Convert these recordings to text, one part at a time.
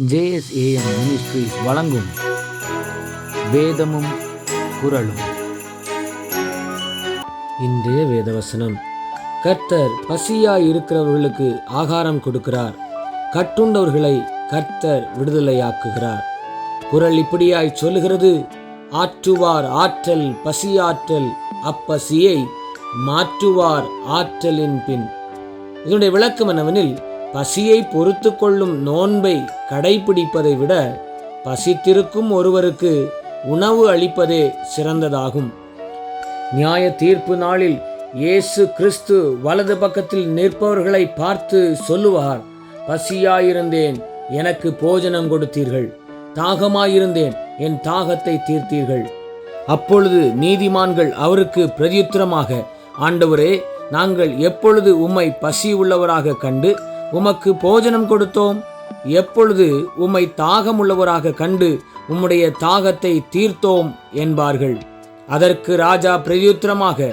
JSAM ministries வழங்கும் வேதமும் குரலும் இன்றைய வேதவசனம். கர்த்தர் பசியாய் இருக்கிறவர்களுக்கு ஆகாரம் கொடுக்கிறார். கட்டுண்டவர்களை கர்த்தர் விடுதலையாக்குகிறார். குரல் இப்படியாய் சொல்லுகிறது ஆற்றுவார் ஆற்றல் பசியாற்றல் அப்பசியை மாற்றுவார் ஆற்றலின் பின். இதனுடைய விளக்கம் என்னவெனில் பசியை பொறுத்து கொள்ளும் நோன்பை கடைபிடிப்பதை விட பசித்திருக்கும் ஒருவருக்கு உணவு அளிப்பதே சிறந்ததாகும். நியாய தீர்ப்பு நாளில் இயேசு கிறிஸ்து வலது பக்கத்தில் நிற்பவர்களை பார்த்து சொல்லுவார் பசியாயிருந்தேன் எனக்கு போஜனம் கொடுத்தீர்கள். தாகமாயிருந்தேன் என் தாகத்தை தீர்த்தீர்கள். அப்பொழுது நீதிமான்கள் அவருக்கு பிரதியுத்தரமாக ஆண்டவரே நாங்கள் எப்பொழுது உம்மை பசி உள்ளவராக கண்டு உமக்கு போஜனம் கொடுத்தோம். எப்பொழுது உம்மை தாகமுள்ளவராக கண்டு உம்முடைய தாகத்தை தீர்த்தோம் என்பார்கள். அதற்கு ராஜா பிரதியுத்தரமாக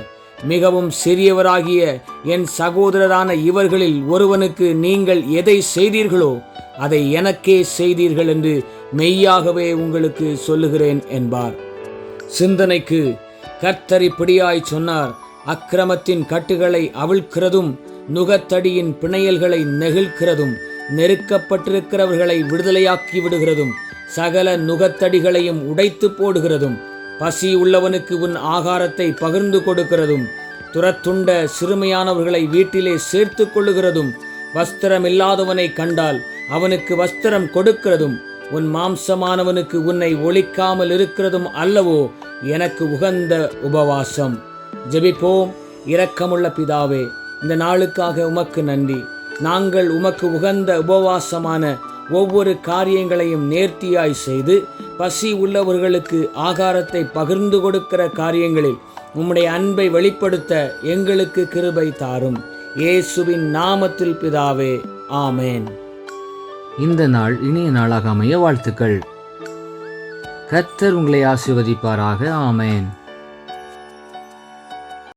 மிகவும் சிறியவராகிய என் சகோதரரான இவர்களில் ஒருவனுக்கு நீங்கள் எதை செய்தீர்களோ அதை எனக்கே செய்தீர்கள் என்று மெய்யாகவே உங்களுக்கு சொல்லுகிறேன் என்பார். சிந்தனைக்கு கர்த்தர் இப்படியாய் சொன்னார். அக்கிரமத்தின் கட்டுகளை அவிழ்க்கிறதும் நுகத்தடியின் பிணையல்களை நெகிழ்கிறதும் நெருக்கப்பட்டிருக்கிறவர்களை விடுதலையாக்கி விடுகிறதும் சகல நுகத்தடிகளையும் உடைத்து போடுகிறதும் பசி உள்ளவனுக்கு உன் ஆகாரத்தை பகிர்ந்து கொடுக்கிறதும் துரத்துண்ட சிறுமையானவர்களை வீட்டிலே சேர்த்து கொள்ளுகிறதும் வஸ்திரம் இல்லாதவனை கண்டால் அவனுக்கு வஸ்திரம் கொடுக்கிறதும் உன் மாம்சமானவனுக்கு உன்னை ஒழிக்காமல் இருக்கிறதும் அல்லவோ எனக்கு உகந்த உபவாசம். ஜெபிப்போம். இரக்கமுள்ள பிதாவே இந்த நாளுக்காக உமக்கு நன்றி. நாங்கள் உமக்கு உகந்த உபவாசமான ஒவ்வொரு காரியங்களையும் நேர்த்தியாய் செய்து பசி உள்ளவர்களுக்கு ஆகாரத்தை பகிர்ந்து கொடுக்கிற காரியங்களில் உம்முடைய அன்பை வெளிப்படுத்த எங்களுக்கு கிருபை தாரும். இயேசுவின் நாமத்தில் பிதாவே ஆமேன். இந்த நாள் இனிய நாளாக அமைய வாழ்த்துக்கள். கர்த்தர் உங்களை ஆசிர்வதிப்பாராக ஆமேன்.